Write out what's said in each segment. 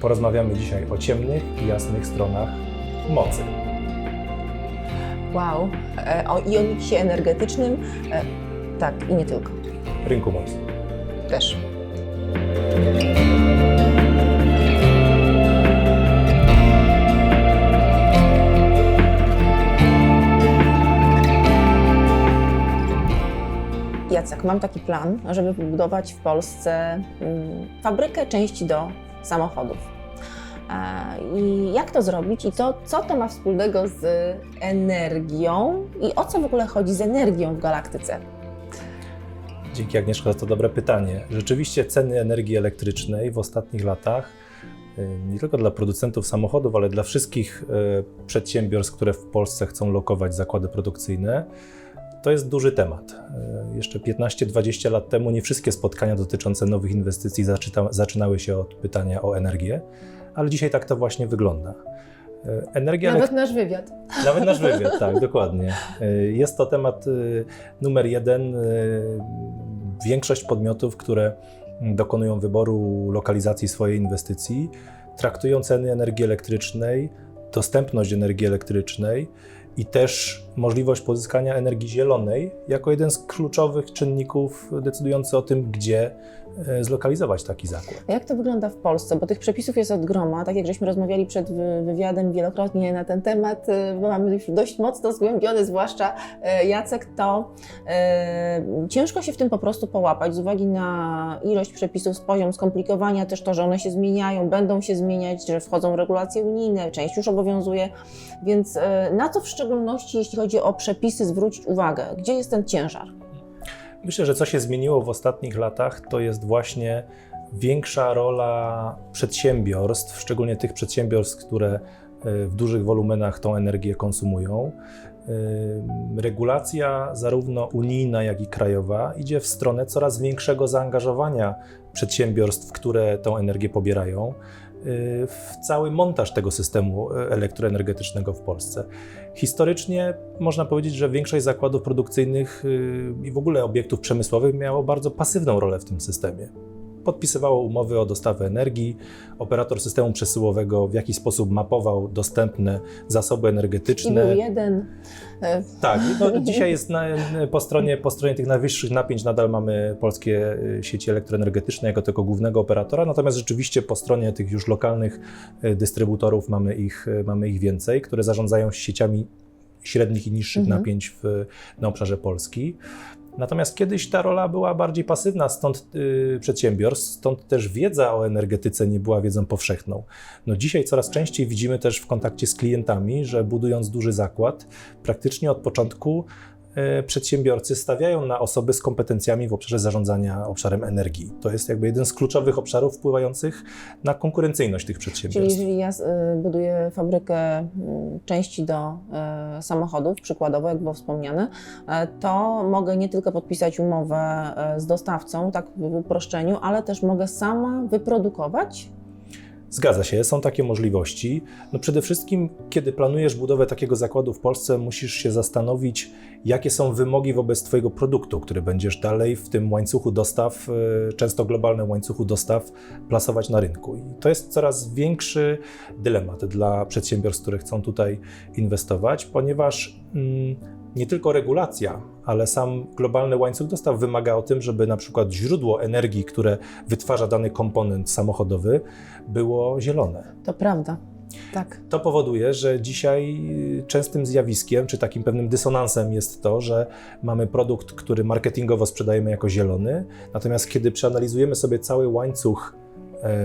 Porozmawiamy dzisiaj o ciemnych i jasnych stronach mocy. Wow. E, o, I o miksie energetycznym. E, tak, i nie tylko. Rynku mocy. Też. Jacek, mam taki plan, żeby wybudować w Polsce mm, fabrykę części do samochodów. E, I jak to zrobić i to, co to ma wspólnego z energią i o co w ogóle chodzi z energią w galaktyce? Dzięki Agnieszko za to dobre pytanie. Rzeczywiście ceny energii elektrycznej w ostatnich latach, y, nie tylko dla producentów samochodów, ale dla wszystkich y, przedsiębiorstw, które w Polsce chcą lokować zakłady produkcyjne, to jest duży temat. Y, Jeszcze 15-20 lat temu nie wszystkie spotkania dotyczące nowych inwestycji zaczynały się od pytania o energię, ale dzisiaj tak to właśnie wygląda. Y, Energia Nawet nasz wywiad. nawet nasz wywiad, tak, dokładnie. Y, Jest to temat numer jeden. Większość podmiotów, które dokonują wyboru lokalizacji swojej inwestycji, traktują ceny energii elektrycznej, dostępność energii elektrycznej i też możliwość pozyskania energii zielonej jako jeden z kluczowych czynników decydujący o tym, gdzie zlokalizować taki zakład. A Jak to wygląda w Polsce? Bo tych przepisów jest od groma, tak jak żeśmy rozmawiali przed wy- wywiadem wielokrotnie na ten temat, y, bo mamy już dość mocno zgłębiony, zwłaszcza y, Jacek, to ciężko się w tym po prostu połapać z uwagi na ilość przepisów, poziom skomplikowania, też to, że one się zmieniają, będą się zmieniać, że wchodzą regulacje unijne, część już obowiązuje, więc na co w szczególności, jeśli chodzi o przepisy, zwrócić uwagę? Gdzie jest ten ciężar? Myślę, że co się zmieniło w ostatnich latach, to jest właśnie większa rola przedsiębiorstw, szczególnie tych przedsiębiorstw, które e, w dużych wolumenach tą energię konsumują. E, Regulacja, zarówno unijna, jak i krajowa, idzie w stronę coraz większego zaangażowania przedsiębiorstw, które tą energię pobierają, w cały montaż tego systemu e, elektroenergetycznego w Polsce. Historycznie można powiedzieć, że większość zakładów produkcyjnych y, i w ogóle obiektów przemysłowych miało bardzo pasywną rolę w tym systemie. Podpisywało umowy o dostawę energii, operator systemu przesyłowego w jakiś sposób mapował dostępne zasoby I energetyczne. był jeden. y, Tak, no, dzisiaj jest na, po, stronie, po stronie tych najwyższych napięć nadal mamy polskie y, sieci elektroenergetyczne jako tego głównego operatora, natomiast rzeczywiście po stronie tych już lokalnych y, dystrybutorów mamy ich, mamy ich więcej, które zarządzają sieciami średnich i niższych Mhm. napięć w, na obszarze Polski. Natomiast kiedyś ta rola była bardziej pasywna, stąd y, przedsiębiorstw, stąd też wiedza o energetyce nie była wiedzą powszechną. No dzisiaj coraz częściej widzimy też w kontakcie z klientami, że budując duży zakład, praktycznie od początku przedsiębiorcy stawiają na osoby z kompetencjami w obszarze zarządzania obszarem energii. To jest jakby jeden z kluczowych obszarów wpływających na konkurencyjność tych Czyli przedsiębiorstw. jeżeli ja y, buduję fabrykę y, części do y, samochodów, przykładowo, jak było wspomniane, to mogę nie tylko podpisać umowę z dostawcą, tak w uproszczeniu, ale też mogę sama wyprodukować. Zgadza się, są takie możliwości. No przede wszystkim, kiedy planujesz budowę takiego zakładu w Polsce, musisz się zastanowić, jakie są wymogi wobec Twojego produktu, który będziesz dalej w tym łańcuchu dostaw, e, często globalnym łańcuchu dostaw, plasować na rynku. I to jest coraz większy dylemat dla przedsiębiorstw, które chcą tutaj inwestować, ponieważ mm, nie tylko regulacja, ale sam globalny łańcuch dostaw wymaga o tym, żeby na przykład źródło energii, które wytwarza dany komponent samochodowy, było zielone. To prawda. Tak. To powoduje, że dzisiaj y, częstym zjawiskiem, czy takim pewnym dysonansem jest to, że mamy produkt, który marketingowo sprzedajemy jako zielony, natomiast kiedy przeanalizujemy sobie cały łańcuch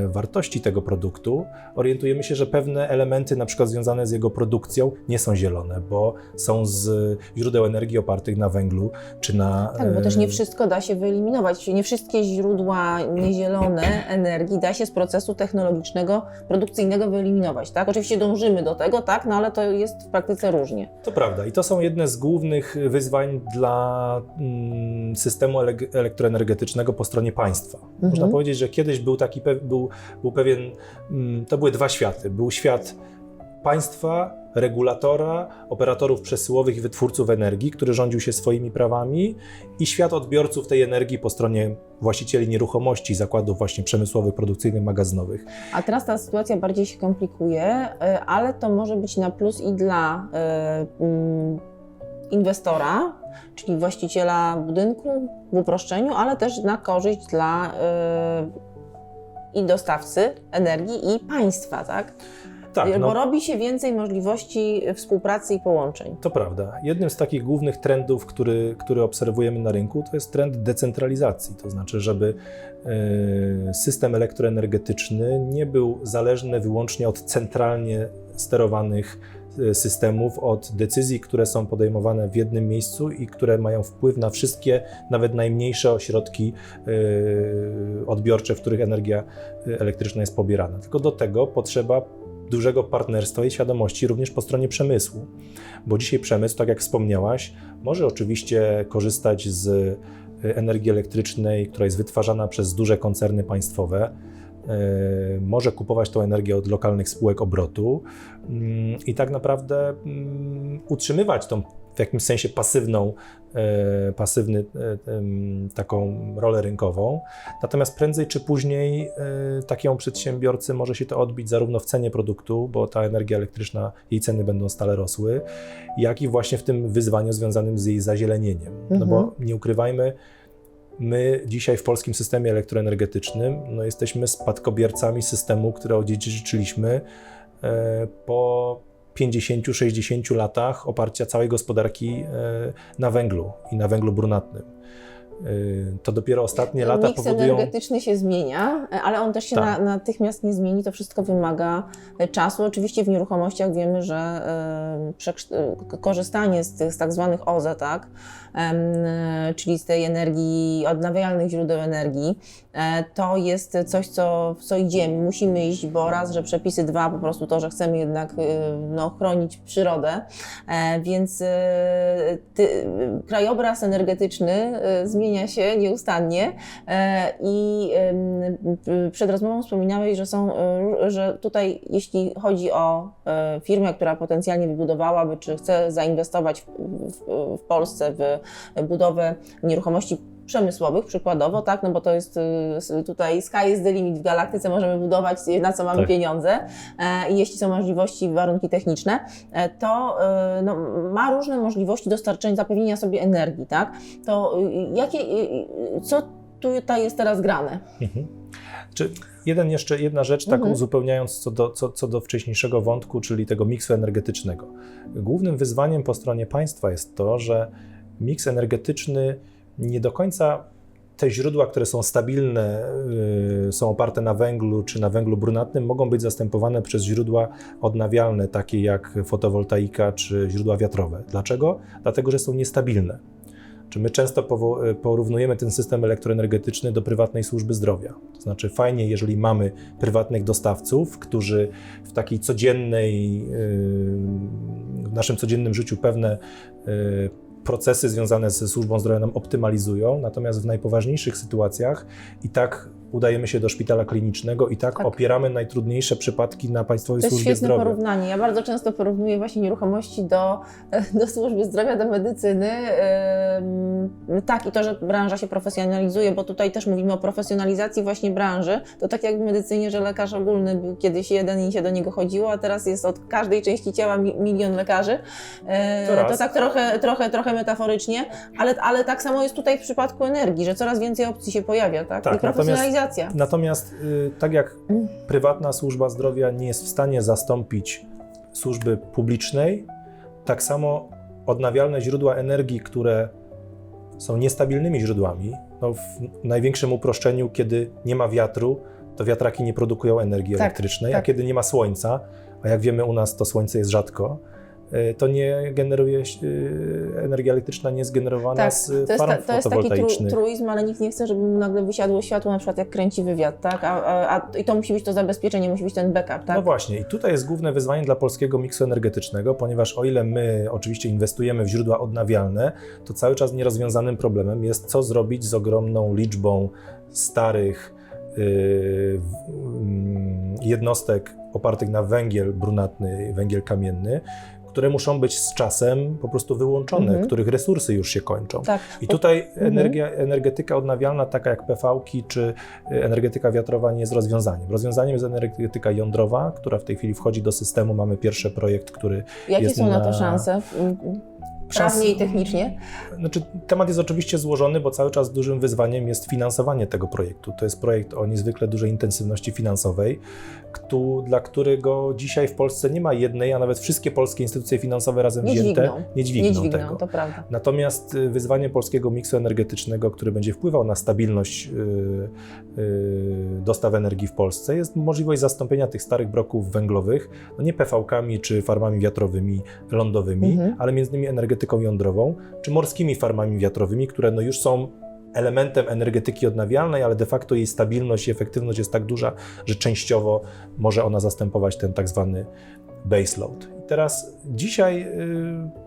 wartości tego produktu, orientujemy się, że pewne elementy, na przykład związane z jego produkcją, nie są zielone, bo są z źródeł energii opartych na węglu, czy na. Tak, bo też nie e, wszystko da się wyeliminować. Nie wszystkie źródła niezielone energii da się z procesu technologicznego, produkcyjnego wyeliminować. Tak? Oczywiście dążymy do tego, tak, no ale to jest w praktyce różnie. To prawda i to są jedne z głównych wyzwań dla mm, systemu ele- elektroenergetycznego po stronie państwa. Można Mhm. powiedzieć, że kiedyś był taki pe- był, był pewien, mm, to były dwa światy. Był świat państwa, regulatora, operatorów przesyłowych i wytwórców energii, który rządził się swoimi prawami, i świat odbiorców tej energii po stronie właścicieli nieruchomości, zakładów właśnie przemysłowych, produkcyjnych, magazynowych. A teraz ta sytuacja bardziej się komplikuje, y, ale to może być na plus i dla y, mm, inwestora, czyli właściciela budynku w uproszczeniu, ale też na korzyść dla y, i dostawcy energii i państwa, tak? Tak, Bo no, robi się więcej możliwości współpracy i połączeń. to prawda. Jednym z takich głównych trendów, który, który obserwujemy na rynku, to jest trend decentralizacji. To znaczy, żeby e, system elektroenergetyczny nie był zależny wyłącznie od centralnie sterowanych systemów, od decyzji, które są podejmowane w jednym miejscu i które mają wpływ na wszystkie, nawet najmniejsze ośrodki e, odbiorcze, w których energia elektryczna jest pobierana. Tylko do tego potrzeba dużego partnerstwa i świadomości również po stronie przemysłu. Bo dzisiaj przemysł, tak jak wspomniałaś, może oczywiście korzystać z energii elektrycznej, która jest wytwarzana przez duże koncerny państwowe. Y, Może kupować tą energię od lokalnych spółek obrotu mm, i tak naprawdę mm, utrzymywać tą w jakimś sensie pasywną, e, pasywny e, taką rolę rynkową. Natomiast prędzej czy później e, takiemu przedsiębiorcy może się to odbić zarówno w cenie produktu, bo ta energia elektryczna, jej ceny będą stale rosły, jak i właśnie w tym wyzwaniu związanym z jej zazielenieniem. No bo nie ukrywajmy, my dzisiaj w polskim systemie elektroenergetycznym no, jesteśmy spadkobiercami systemu, który odziedziczyliśmy e, po 50-60 latach oparcia całej gospodarki e, na węglu i na węglu brunatnym. E, To dopiero ostatnie lata Miks powodują. energetyczny się zmienia, ale on też się Tak. na, natychmiast nie zmieni. To wszystko wymaga czasu. Oczywiście w nieruchomościach wiemy, że korzystanie z tych z tak zwanych OZE, tak, czyli z tej energii, odnawialnych źródeł energii, to jest coś, co, w co idziemy. Musimy iść, bo raz, że przepisy, dwa, po prostu to, że chcemy jednak no, chronić przyrodę, E, Więc ty, krajobraz energetyczny e, zmienia się nieustannie. E, i przed rozmową wspominałeś, że są, e, że tutaj jeśli chodzi o e, firmę, która potencjalnie wybudowałaby, czy chce zainwestować w, w Polsce w budowę nieruchomości przemysłowych przykładowo, tak, no bo to jest y, tutaj sky is the limit w galaktyce, możemy budować na co mamy Tak. pieniądze e, i jeśli są możliwości, warunki techniczne, e, to e, no, ma różne możliwości dostarczenia, zapewnienia sobie energii, tak? To y, jakie, y, y, co tutaj jest teraz grane? Mhm. Czy jeden jeszcze, jedna rzecz, taką Mhm. uzupełniając co do, co, co do wcześniejszego wątku, czyli tego miksu energetycznego. Głównym wyzwaniem po stronie państwa jest to, że miks energetyczny nie do końca te źródła, które są stabilne, yy, są oparte na węglu czy na węglu brunatnym, mogą być zastępowane przez źródła odnawialne, takie jak fotowoltaika czy źródła wiatrowe. Dlaczego? Dlatego, że są niestabilne. Czy my często powo- porównujemy ten system elektroenergetyczny do prywatnej służby zdrowia? To znaczy, fajnie, jeżeli mamy prywatnych dostawców, którzy w takiej codziennej, yy, w naszym codziennym życiu pewne procesy związane ze służbą zdrowia nam optymalizują, natomiast w najpoważniejszych sytuacjach i tak udajemy się do szpitala klinicznego i tak, Tak. opieramy najtrudniejsze przypadki na Państwowej To jest Służbie świetne Zdrowia. porównanie. Ja bardzo często porównuję właśnie nieruchomości do, do służby zdrowia, do medycyny. Tak, i to, że branża się profesjonalizuje, bo tutaj też mówimy o profesjonalizacji właśnie branży. To tak jak w medycynie, że lekarz ogólny był kiedyś jeden i się do niego chodziło, a teraz jest od każdej części ciała mi- milion lekarzy. E, To. To tak trochę, trochę, trochę metaforycznie, ale, ale tak samo jest tutaj w przypadku energii, że coraz więcej opcji się pojawia, tak? Tak, I profesjonalizacja. Natomiast y, tak jak prywatna służba zdrowia nie jest w stanie zastąpić służby publicznej, tak samo odnawialne źródła energii, które są niestabilnymi źródłami, no w największym uproszczeniu, kiedy nie ma wiatru, to wiatraki nie produkują energii Tak, elektrycznej, a tak. kiedy nie ma słońca, a jak wiemy u nas to słońce jest rzadko, to nie generuje, y, energia elektryczna nie jest generowana Tak, z to jest, farm ta, to jest taki tru, truizm, ale nikt nie chce, żeby mu nagle wysiadło światło, na przykład jak kręci wywiad, tak? A, a, a, I to musi być to zabezpieczenie, musi być ten backup, tak? No właśnie, i tutaj jest główne wyzwanie dla polskiego miksu energetycznego, ponieważ o ile my oczywiście inwestujemy w źródła odnawialne, to cały czas nierozwiązanym problemem jest, co zrobić z ogromną liczbą starych yy, w- mm, jednostek opartych na węgiel brunatny, węgiel kamienny, które muszą być z czasem po prostu wyłączone, Mhm. których resursy już się kończą. Tak. I tutaj Mhm. energia, energetyka odnawialna, taka jak PV-ki czy y, energetyka wiatrowa, nie jest rozwiązaniem. Rozwiązaniem jest energetyka jądrowa, która w tej chwili wchodzi do systemu. Mamy pierwszy projekt, który. Jakie jest są na to szanse? Prawnie i technicznie? Znaczy, temat jest oczywiście złożony, bo cały czas dużym wyzwaniem jest finansowanie tego projektu. To jest projekt o niezwykle dużej intensywności finansowej, któł- dla którego dzisiaj w Polsce nie ma jednej, a nawet wszystkie polskie instytucje finansowe razem Nie wzięte dźwigną. nie dźwigną, Nie dźwigną, tego. to prawda. Natomiast y, wyzwanie polskiego miksu energetycznego, który będzie wpływał na stabilność y, y, dostaw energii w Polsce, jest możliwość zastąpienia tych starych bloków węglowych, no nie PV-kami czy farmami wiatrowymi lądowymi, Mhm. ale między innymi energetyką jądrową, czy morskimi farmami wiatrowymi, które no już są elementem energetyki odnawialnej, ale de facto jej stabilność i efektywność jest tak duża, że częściowo może ona zastępować ten tak zwany baseload. Teraz dzisiaj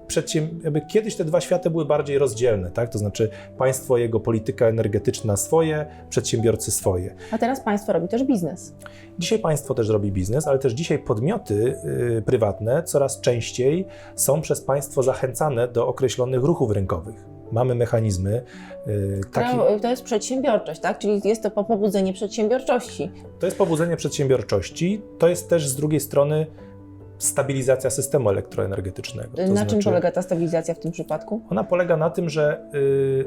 przedsięb- jakby kiedyś te dwa światy były bardziej rozdzielne, tak? To znaczy państwo, jego polityka energetyczna swoje, przedsiębiorcy swoje. A teraz państwo robi też biznes. Dzisiaj państwo też robi biznes, ale też dzisiaj podmioty y, prywatne coraz częściej są przez państwo zachęcane do określonych ruchów rynkowych. Mamy mechanizmy y, takie. To, jest przedsiębiorczość, tak? Czyli jest to po- pobudzenie przedsiębiorczości. To jest pobudzenie przedsiębiorczości, to jest też z drugiej strony stabilizacja systemu elektroenergetycznego. To na czym znaczy- polega ta stabilizacja w tym przypadku? Ona polega na tym, że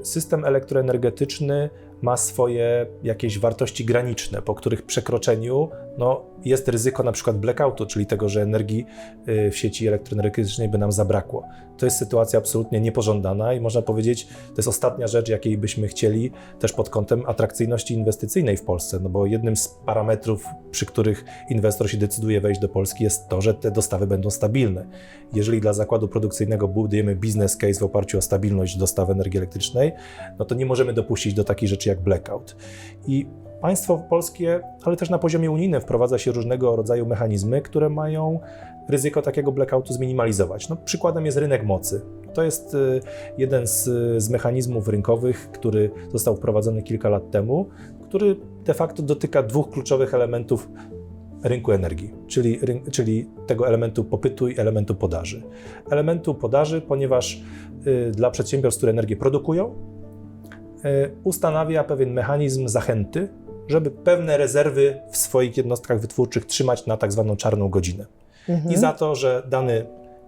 y, system elektroenergetyczny ma swoje jakieś wartości graniczne, po których przekroczeniu no, jest ryzyko na przykład blackoutu, czyli tego, że energii y, w sieci elektroenergetycznej by nam zabrakło. To jest sytuacja absolutnie niepożądana i można powiedzieć, to jest ostatnia rzecz, jakiej byśmy chcieli też pod kątem atrakcyjności inwestycyjnej w Polsce, no bo jednym z parametrów, przy których inwestor się decyduje wejść do Polski jest to, że te dostawy będą stabilne. Jeżeli dla zakładu produkcyjnego budujemy business case w oparciu o stabilność dostaw energii elektrycznej, no to nie możemy dopuścić do takich rzeczy jak blackout. I państwo polskie, ale też na poziomie unijnym wprowadza się różnego rodzaju mechanizmy, które mają ryzyko takiego blackoutu zminimalizować. No, przykładem jest rynek mocy. To jest y, jeden z, z mechanizmów rynkowych, który został wprowadzony kilka lat temu, który de facto dotyka dwóch kluczowych elementów rynku energii, czyli, czyli tego elementu popytu i elementu podaży. Elementu podaży, ponieważ y, dla przedsiębiorstw, które energię produkują, ustanawia pewien mechanizm zachęty, żeby pewne rezerwy w swoich jednostkach wytwórczych trzymać na tak zwaną czarną godzinę. Mhm. I za to, że dany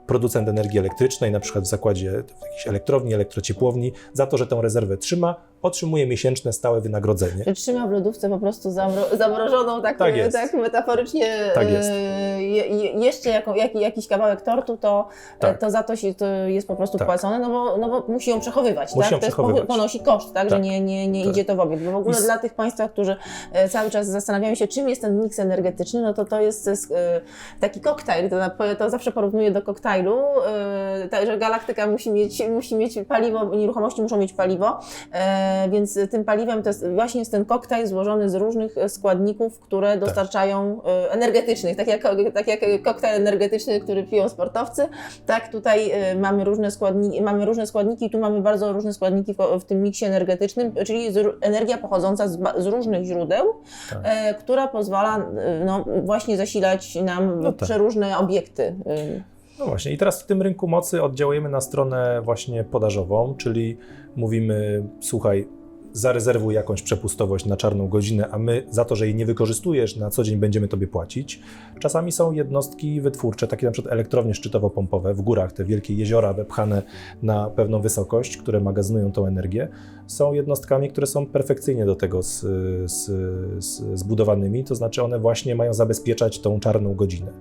producent energii elektrycznej, na przykład w zakładzie w jakiejś elektrowni, elektrociepłowni, za to, że tę rezerwę trzyma, otrzymuje miesięczne stałe wynagrodzenie. Że trzyma w lodówce po prostu zamro- zamrożoną, tak, Tak jest. tak metaforycznie, Tak jest. e, je, je, jeszcze jako, jak, jakiś kawałek tortu, to, Tak. to za to, się, to jest po prostu Tak. płacone, no bo, no bo musi ją przechowywać, Musi tak? ją to jest, przechowywać. po- ponosi koszt, tak, że Tak. nie, nie, nie Tak. idzie to w obieg. Bo w ogóle I dla tych Państwa, którzy e, cały czas zastanawiają się, czym jest ten miks energetyczny, no to to jest e, taki koktajl, to, to zawsze porównuję do koktajlu, e, tak, że galaktyka musi mieć, musi mieć paliwo, nieruchomości muszą mieć paliwo, e, więc tym paliwem to jest, właśnie jest ten koktajl złożony z różnych e, składników, które dostarczają e, energetycznych, tak jak, tak jak koktajl energetyczny, który piją sportowcy, tak tutaj e, mamy różne składniki, mamy różne składniki i tu mamy bardzo różne składniki w, tym miksie energetycznym, czyli energia pochodząca z, z różnych źródeł, Tak. e, która pozwala e, no, właśnie zasilać nam No tak. przeróżne obiekty. No właśnie, i teraz w tym rynku mocy oddziałujemy na stronę właśnie podażową, czyli mówimy, słuchaj, zarezerwuj jakąś przepustowość na czarną godzinę, a my za to, że jej nie wykorzystujesz, na co dzień będziemy tobie płacić. Czasami są jednostki wytwórcze, takie na przykład elektrownie szczytowo-pompowe w górach, te wielkie jeziora wepchane na pewną wysokość, które magazynują tą energię, są jednostkami, które są perfekcyjnie do tego z, z, z, zbudowanymi, to znaczy one właśnie mają zabezpieczać tą czarną godzinę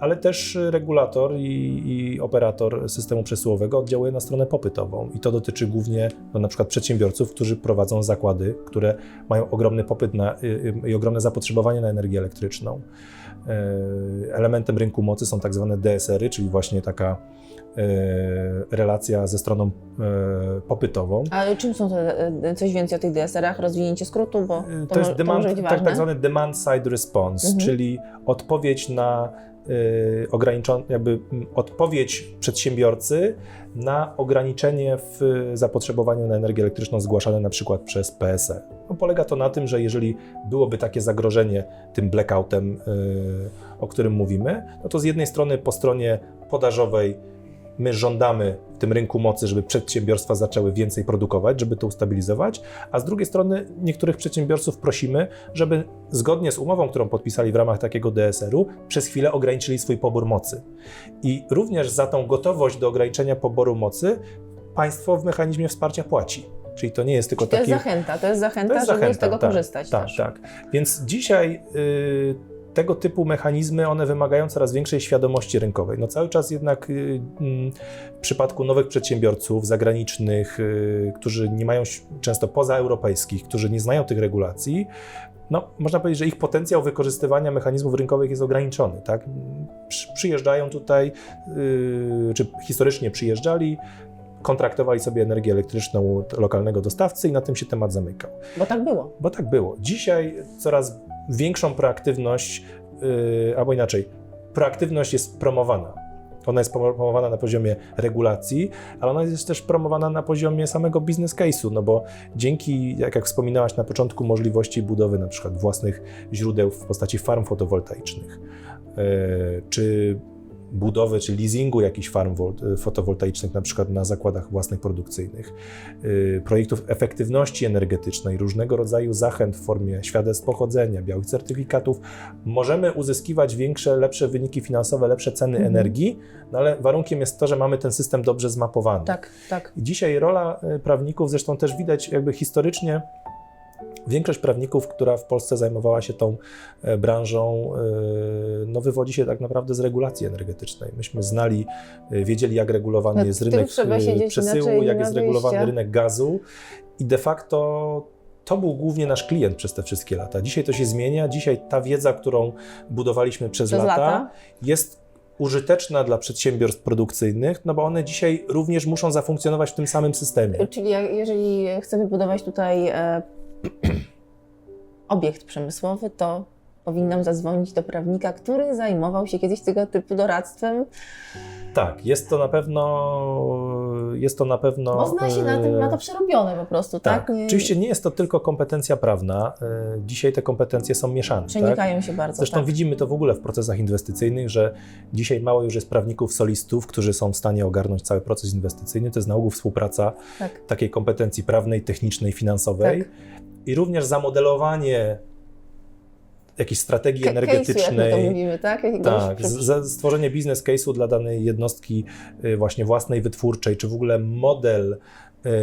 ale też regulator i, i operator systemu przesyłowego oddziałuje na stronę popytową. I to dotyczy głównie no, na przykład przedsiębiorców, którzy prowadzą zakłady, które mają ogromny popyt na, y, y, i ogromne zapotrzebowanie na energię elektryczną. E, Elementem rynku mocy są tak zwane DSR-y, czyli właśnie taka e, relacja ze stroną e, popytową. A czym są te, coś więcej o tych DSR-ach, rozwinięcie skrótu, bo to, To, jest to demand, być tak, tak zwany demand side response, Mhm. czyli odpowiedź na y, ograniczon, jakby mm, odpowiedź przedsiębiorcy na ograniczenie w zapotrzebowaniu na energię elektryczną zgłaszane na przykład przez PSE. No, polega to na tym, że jeżeli byłoby takie zagrożenie tym blackoutem, y, o którym mówimy, no to z jednej strony po stronie podażowej my żądamy w tym rynku mocy, żeby przedsiębiorstwa zaczęły więcej produkować, żeby to ustabilizować, a z drugiej strony niektórych przedsiębiorców prosimy, żeby zgodnie z umową, którą podpisali w ramach takiego DSR-u, przez chwilę ograniczyli swój pobór mocy. I również za tą gotowość do ograniczenia poboru mocy państwo w mechanizmie wsparcia płaci. Czyli to nie jest tylko To jest taki zachęta, to jest zachęta, to jest żeby z zachęta, tego tak, korzystać Tak, też. tak. Więc dzisiaj y, tego typu mechanizmy, one wymagają coraz większej świadomości rynkowej. No cały czas jednak y, mm, w przypadku nowych przedsiębiorców zagranicznych, y, którzy nie mają często pozaeuropejskich, którzy nie znają tych regulacji, no, można powiedzieć, że ich potencjał wykorzystywania mechanizmów rynkowych jest ograniczony. Tak? Przy, przyjeżdżają tutaj, y, czy historycznie przyjeżdżali, kontraktowali sobie energię elektryczną od lokalnego dostawcy i na tym się temat zamykał. Bo tak było. Bo tak było. Dzisiaj coraz większą proaktywność, yy, albo inaczej, proaktywność jest promowana. Ona jest promowana na poziomie regulacji, ale ona jest też promowana na poziomie samego business case'u, no bo dzięki, jak, jak wspominałaś na początku, możliwości budowy na przykład własnych źródeł w postaci farm fotowoltaicznych, yy, czy budowy czy leasingu jakichś farm wol- fotowoltaicznych, na przykład na zakładach własnych produkcyjnych, y, projektów efektywności energetycznej, różnego rodzaju zachęt w formie świadectw pochodzenia, białych certyfikatów, możemy uzyskiwać większe, lepsze wyniki finansowe, lepsze ceny Mhm. energii, no ale warunkiem jest to, że mamy ten system dobrze zmapowany. Tak, tak. Dzisiaj rola y, prawników, zresztą też widać jakby historycznie, większość prawników, która w Polsce zajmowała się tą e, branżą, e, no wywodzi się tak naprawdę z regulacji energetycznej. Myśmy znali, e, wiedzieli jak regulowany Nad jest rynek przesyłu, jak jest regulowany rynek gazu i de facto to był głównie nasz klient przez te wszystkie lata. Dzisiaj to się zmienia, dzisiaj ta wiedza, którą budowaliśmy przez, Przez lata, lata. jest użyteczna dla przedsiębiorstw produkcyjnych, no bo one dzisiaj również muszą zafunkcjonować w tym samym systemie. Czyli jeżeli chcę wybudować tutaj obiekt przemysłowy, to powinnam zadzwonić do prawnika, który zajmował się kiedyś tego typu doradztwem, Tak, jest to na pewno, jest to na pewno... bo zna się na tym, ma to przerobione po prostu, tak? Tak, oczywiście nie jest to tylko kompetencja prawna. e, Dzisiaj te kompetencje są mieszane. Tak? Przenikają się bardzo. Zresztą tak. widzimy to w ogóle w procesach inwestycyjnych, że dzisiaj mało już jest prawników, solistów, którzy są w stanie ogarnąć cały proces inwestycyjny. To jest na ogół współpraca Tak. takiej kompetencji prawnej, technicznej, finansowej Tak. I również zamodelowanie jakiejś strategii energetycznej. to mówimy, tak? Tak, z- stworzenie biznes case'u dla danej jednostki y, właśnie własnej wytwórczej, czy w ogóle model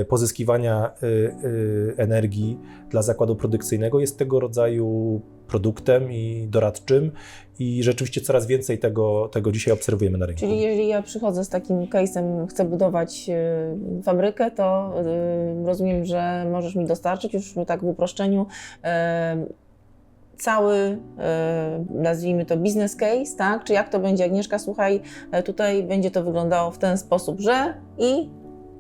pozyskiwania y, y, energii dla zakładu produkcyjnego jest tego rodzaju produktem i doradczym i rzeczywiście coraz więcej tego, tego dzisiaj obserwujemy na rynku. Czyli jeżeli ja przychodzę z takim case'em, chcę budować fabrykę, to rozumiem, że możesz mi dostarczyć już tak w uproszczeniu cały, nazwijmy to business case, tak? Czy jak to będzie, Agnieszka, słuchaj, e, tutaj będzie to wyglądało w ten sposób, że i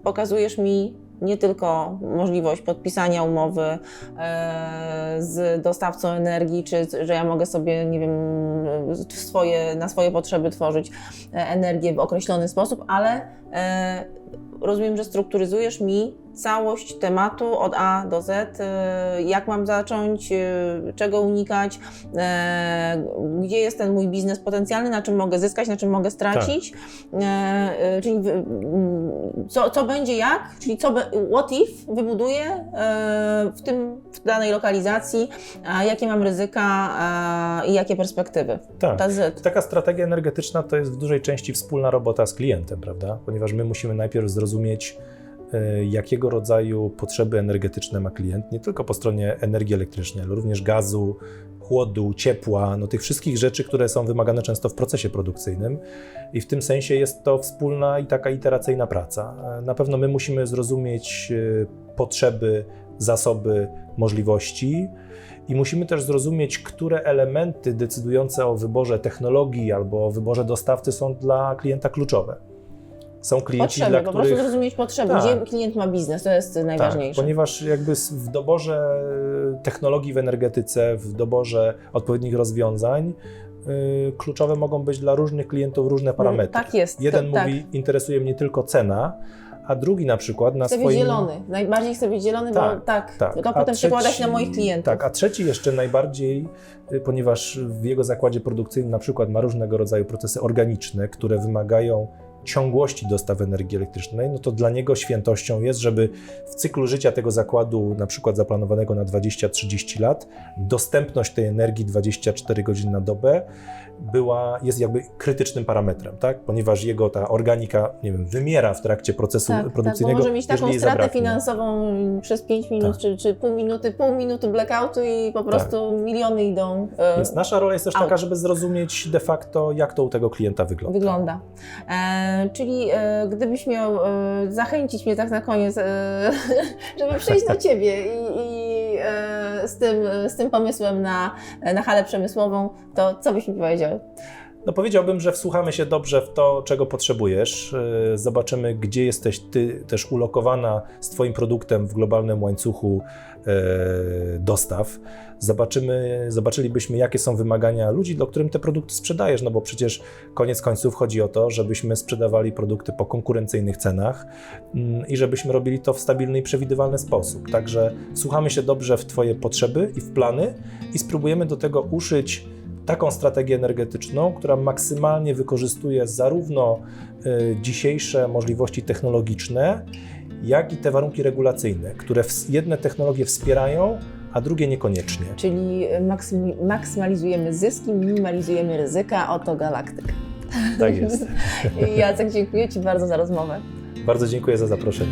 pokazujesz mi nie tylko możliwość podpisania umowy e, z dostawcą energii, czy że ja mogę sobie, nie wiem, swoje, na swoje potrzeby tworzyć e, energię w określony sposób, ale e, rozumiem, że strukturyzujesz mi całość tematu od A do Z, e, jak mam zacząć, e, czego unikać, e, gdzie jest ten mój biznes potencjalny, na czym mogę zyskać, na czym mogę stracić, e, czyli wy- m, co, co będzie jak, czyli co, what if wybuduję w tym, w danej lokalizacji, jakie mam ryzyka i jakie perspektywy. Tak. Ta. Taka strategia energetyczna to jest w dużej części wspólna robota z klientem, prawda? Ponieważ my musimy najpierw zrozumieć, jakiego rodzaju potrzeby energetyczne ma klient, nie tylko po stronie energii elektrycznej, ale również gazu, chłodu, ciepła, no tych wszystkich rzeczy, które są wymagane często w procesie produkcyjnym. I w tym sensie jest to wspólna i taka iteracyjna praca. E, Na pewno my musimy zrozumieć e, potrzeby, zasoby, możliwości. I musimy też zrozumieć, które elementy decydujące o wyborze technologii albo o wyborze dostawcy są dla klienta kluczowe. Są klienci, Potrzeby, dla po których. prostu zrozumieć potrzeby, Tak. gdzie klient ma biznes, to jest Tak, najważniejsze. ponieważ jakby w doborze technologii w energetyce, w doborze odpowiednich rozwiązań, y, kluczowe mogą być dla różnych klientów różne parametry. Tak jest. Jeden to, mówi, interesuje mnie tylko cena, a drugi na przykład na Chcę swoim... być zielony. Najbardziej chcę być zielony, bo Tak, tak, tak. to A potem przekłada się na moich klientów. Tak, a trzeci jeszcze najbardziej, y, ponieważ w jego zakładzie produkcyjnym na przykład ma różnego rodzaju procesy organiczne, które wymagają ciągłości dostaw energii elektrycznej, no to dla niego świętością jest, żeby w cyklu życia tego zakładu, na przykład zaplanowanego na 20-30 lat, dostępność tej energii 24 godziny na dobę była, jest jakby krytycznym parametrem, tak? Ponieważ jego ta organika, nie wiem, wymiera w trakcie procesu Tak, tak, produkcyjnego, może mieć taką stratę finansową przez 5 minut, Tak. czy, czy pół minuty, pół minuty blackoutu i po prostu miliony idą. e, Więc nasza rola jest też Out. taka, żeby zrozumieć de facto, jak to u tego klienta wygląda. wygląda. E, czyli e, gdybyś miał e, zachęcić mnie tak na koniec, e, żeby przyjść do Ciebie i, i z, tym, z tym pomysłem na, na halę przemysłową, to co byś mi powiedział? No powiedziałbym, że wsłuchamy się dobrze w to, czego potrzebujesz. Yy, Zobaczymy, gdzie jesteś ty też ulokowana z Twoim produktem w globalnym łańcuchu yy, dostaw. Zobaczymy, zobaczylibyśmy, jakie są wymagania ludzi, do którym te produkty sprzedajesz, no bo przecież koniec końców chodzi o to, żebyśmy sprzedawali produkty po konkurencyjnych cenach mm, i żebyśmy robili to w stabilny i przewidywalny sposób. Także słuchamy się dobrze w Twoje potrzeby i w plany i spróbujemy do tego uszyć taką strategię energetyczną, która maksymalnie wykorzystuje zarówno y, dzisiejsze możliwości technologiczne, jak i te warunki regulacyjne, które jedne technologie wspierają, a drugie niekoniecznie. Czyli maksym, maksymalizujemy zyski, minimalizujemy ryzyka, oto galaktyk. Tak jest. I Jacek, dziękuję Ci bardzo za rozmowę. Bardzo dziękuję za zaproszenie.